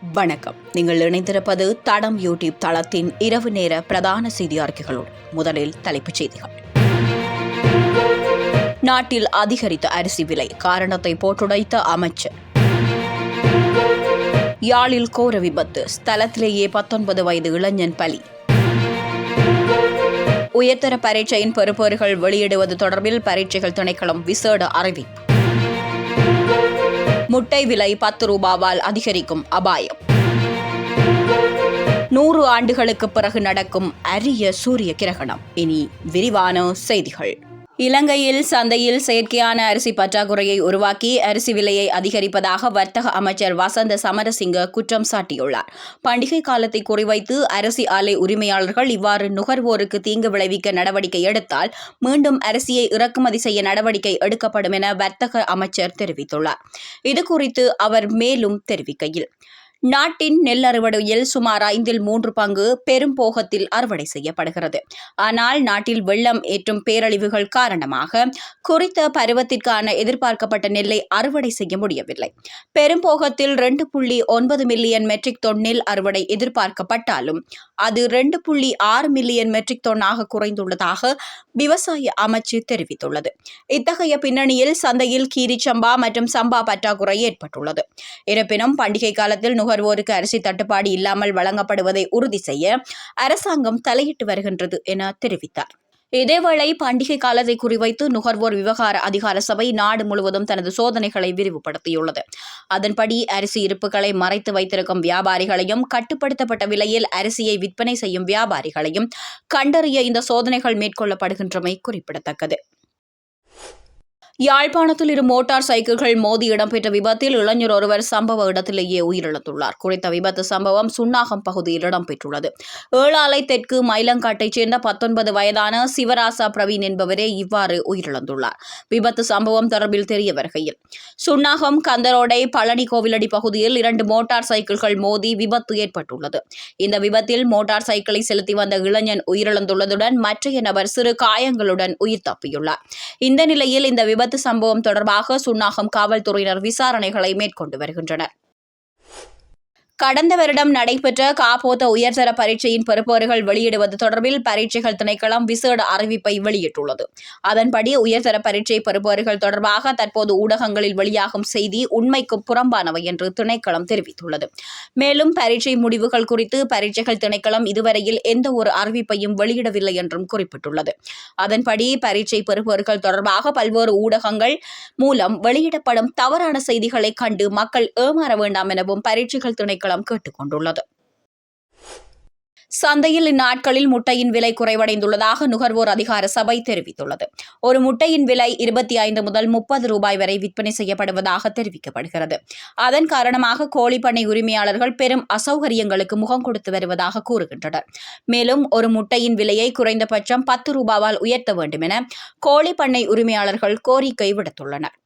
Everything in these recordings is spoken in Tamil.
வணக்கம். நீங்கள் இணைந்திருப்பது தடம் யூடியூப் தளத்தின் இரவு நேர பிரதான செய்தி அறிக்கைகளோடு முதலில் தலைப்புச் செய்திகள். நாட்டில் அதிகரித்த அரிசி விலை காரணத்தை போட்டுடைத்த அமைச்சர். யாழில் கோர விபத்து ஸ்தலத்திலேயே பத்தொன்பது வயது இளைஞன் பலி. உயர்தர பரீட்சையின் பெறுபேறுகள் வெளியிடுவது தொடர்பில் பரீட்சைகள் திணைக்களம் விசேட அறிவிப்பு. முட்டை விலை பத்து ரூபாவால் அதிகரிக்கும் அபாயம். நூறு ஆண்டுகளுக்கு பிறகு நடக்கும் அரிய சூரிய கிரகணம். இனி விரிவான செய்திகள். இலங்கையில் சந்தையில் செயற்கையான அரிசி பற்றாக்குறையை உருவாக்கி அரிசி விலையை அதிகரிப்பதாக வர்த்தக அமைச்சர் வசந்த சமரசிங்க குற்றம் சாட்டியுள்ளார். பண்டிகை காலத்தை குறிவைத்து அரிசி ஆலை உரிமையாளர்கள் இவ்வாறு நுகர்வோருக்கு தீங்கு விளைவிக்க நடவடிக்கை எடுத்தால் மீண்டும் அரிசியை இறக்குமதி செய்ய நடவடிக்கை எடுக்கப்படும் என வர்த்தக அமைச்சர் தெரிவித்துள்ளார். இதுகுறித்து அவர் மேலும் தெரிவிக்கையில் நாட்டின் நெல் அறுவடையில் சுமார் ஐந்தில் மூன்று பங்கு பெரும் போகத்தில் அறுவடை செய்யப்படுகிறது. ஆனால் நாட்டில் வெள்ளம் ஏற்றும் பேரழிவுகள் காரணமாக குறித்த பருவத்திற்கான எதிர்பார்க்கப்பட்ட நெல்லை அறுவடை செய்ய முடியவில்லை. பெரும்போகத்தில் ரெண்டு புள்ளி ஒன்பது மில்லியன் மெட்ரிக் தொன் நெல் அறுவடை எதிர்பார்க்கப்பட்டாலும் அது ரெண்டு புள்ளி ஆறு மில்லியன் மெட்ரிக் தொன்னாக குறைந்துள்ளதாக விவசாய அமைச்சு தெரிவித்துள்ளது. இத்தகைய பின்னணியில் சந்தையில் கீரி சம்பா மற்றும் சம்பா பற்றாக்குறை ஏற்பட்டுள்ளது. இருப்பினும் பண்டிகை காலத்தில் நுகர்வோருக்கு அரிசி தட்டுப்பாடு இல்லாமல் வழங்கப்படுவதை உறுதி செய்ய அரசாங்கம் தலையிட்டு வருகின்றது என தெரிவித்தார். இதேவேளை பண்டிகை காலத்தை குறிவைத்து நுகர்வோர் விவகார அதிகார சபை நாடு முழுவதும் தனது சோதனைகளை விரிவுபடுத்தியுள்ளது. அதன்படி அரிசி இருப்புகளை மறைத்து வைத்திருக்கும் வியாபாரிகளையும் கட்டுப்படுத்தப்பட்ட விலையில் அரிசியை விற்பனை செய்யும் வியாபாரிகளையும் கண்டறிய இந்த சோதனைகள் மேற்கொள்ளப்படுகின்றமை குறிப்பிடத்தக்கது. யாழ்ப்பாணத்தில் இரு மோட்டார் சைக்கிள்கள் மோதி இடம்பெற்ற விபத்தில் இளைஞர் ஒருவர் சம்பவ இடத்திலேயே உயிரிழந்துள்ளார். குறித்த விபத்து சம்பவம் சுன்னாகம் பகுதியில் இடம்பெற்றுள்ளது. ஏழாலை தெற்கு மயிலங்காட்டைச் சேர்ந்த பத்தொன்பது வயதான சிவராசா பிரவீன் என்பவரே இவ்வாறு உயிரிழந்துள்ளார். விபத்து சம்பவம் தொடர்பில் தெரிய வருகையில் சுன்னாகம் கந்தரோடை பழனி கோவிலடி பகுதியில் இரண்டு மோட்டார் சைக்கிள்கள் மோதி விபத்து ஏற்பட்டுள்ளது. இந்த விபத்தில் மோட்டார் சைக்கிளை செலுத்தி வந்த இளைஞன் உயிரிழந்துள்ளதுடன் மற்றைய நபர் சிறு காயங்களுடன் உயிர் தப்பியுள்ளார். இந்த நிலையில் இந்த விபத்து சம்பவம் தொடர்பாக சுன்னாகம் காவல்துறையினர் விசாரணைகளை மேற்கொண்டு வருகின்றனர். கடந்த வருடம் நடைபெற்ற காப்போத்த உயர்தர பரீட்சையின் பெறுபேறுகள் வெளியிடுவது தொடர்பில் பரீட்சைகள் திணைக்களம் விசேட அறிவிப்பை வெளியிட்டுள்ளது. அதன்படி உயர்தர பரீட்சை பெறுபேறுகள் தொடர்பாக தற்போது ஊடகங்களில் வெளியாகும் செய்தி உண்மைக்கு புறம்பானவை என்று திணைக்களம் தெரிவித்துள்ளது. மேலும் பரீட்சை முடிவுகள் குறித்து பரீட்சைகள் திணைக்களம் இதுவரையில் எந்த ஒரு அறிவிப்பையும் வெளியிடவில்லை என்றும் குறிப்பிட்டுள்ளது. அதன்படி பரீட்சை பெறுபவர்கள் தொடர்பாக பல்வேறு ஊடகங்கள் மூலம் வெளியிடப்படும் தவறான செய்திகளை கண்டு மக்கள் ஏமாற வேண்டாம் எனவும் பரீட்சைகள் திணைக்களம் திணைக்களம் கேட்டுக்கொண்டுள்ளது. சந்தையில் இந்நாட்களில் முட்டையின் விலை குறைவடைந்துள்ளதாக நுகர்வோர் அதிகார சபை தெரிவித்துள்ளது. ஒரு முட்டையின் விலை இருபத்தி ஐந்து முதல் முப்பது ரூபாய் வரை விற்பனை செய்யப்படுவதாக தெரிவிக்கப்படுகிறது. அதன் காரணமாக கோழிப்பண்ணை உரிமையாளர்கள் பெரும் அசௌகரியங்களுக்கு முகம் கொடுத்து வருவதாக கூறுகின்றனர். மேலும் ஒரு முட்டையின் விலையை குறைந்தபட்சம் பத்து ரூபாவால் உயர்த்த வேண்டும் என கோழிப்பண்ணை உரிமையாளர்கள் கோரிக்கை விடுத்துள்ளனர்.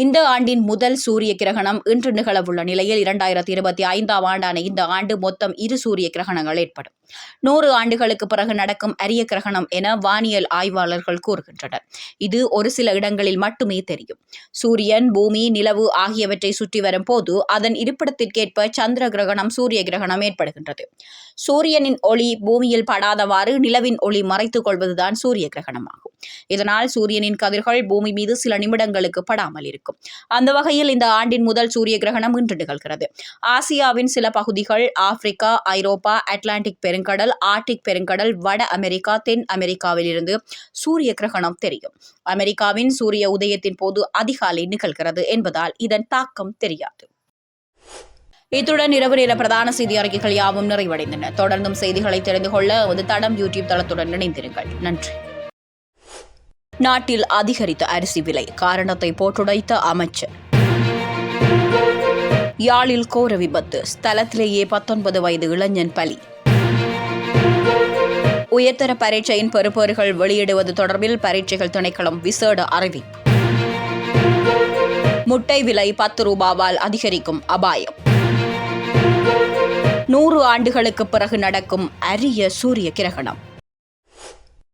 இந்த ஆண்டின் முதல் சூரிய கிரகணம் இன்று நிகழவுள்ள நிலையில் இரண்டாயிரத்தி இருபத்தி ஐந்தாம் ஆண்டான இந்த ஆண்டு மொத்தம் இரு சூரிய கிரகணங்கள் ஏற்படும். நூறு ஆண்டுகளுக்கு பிறகு நடக்கும் அரிய கிரகணம் என வானியல் ஆய்வாளர்கள் கூறுகின்றனர். இது ஒரு சில இடங்களில் மட்டுமே தெரியும். சூரியன் பூமி நிலவு ஆகியவற்றை சுற்றி வரும் போது அதன் இருப்பிடத்திற்கேற்ப சந்திர கிரகணம் சூரிய கிரகணம் ஏற்படுகின்றது. சூரியனின் ஒளி பூமியில் படாதவாறு நிலவின் ஒளி மறைத்துக் கொள்வதுதான் சூரிய கிரகணமாகும். இதனால் சூரியனின் கதிர்கள் பூமி மீது சில நிமிடங்களுக்கு படாமல் இருக்கும். அந்த வகையில் இந்த ஆண்டின் முதல் சூரிய கிரகணம் இன்று நிகழ்கிறது. ஆசியாவின் சில பகுதிகள் ஆப்பிரிக்கா ஐரோப்பா அட்லாண்டிக் பெருங்கடல் ஆர்டிக் பெருங்கடல் வட அமெரிக்கா தென் அமெரிக்காவில் இருந்து சூரிய கிரகணம் தெரியும். அமெரிக்காவின் சூரிய உதயத்தின் போது அதிகாலை நிகழ்கிறது என்பதால் இதன் தாக்கம் தெரியாது. இத்துடன் இரவு நேர பிரதான செய்தி அறிக்கைகள் யாவும் நிறைவடைந்தன. தொடர்ந்தும் செய்திகளை தெரிந்து கொள்ள வந்து தடம் யூடியூப் தளத்துடன் இணைந்திருங்கள். நன்றி. நாட்டில் அதிகரித்த அரிசி விலை காரணத்தை போட்டுடைத்த அமைச்சர் யாழில் கோர விபத்து ஸ்தலத்திலேயே பத்தொன்பது வயது இளைஞன் பலி. உயர்தர பரீட்சையின் பெறுபேறுகள் வெளியிடுவது தொடர்பில் பரீட்சைகள் திணைக்களம் விசேட அறிவிப்பு முட்டை விலை பத்து ரூபாவால் அதிகரிக்கும் அபாயம். நூறு ஆண்டுகளுக்கு பிறகு நடக்கும் அரிய சூரிய கிரகணம்.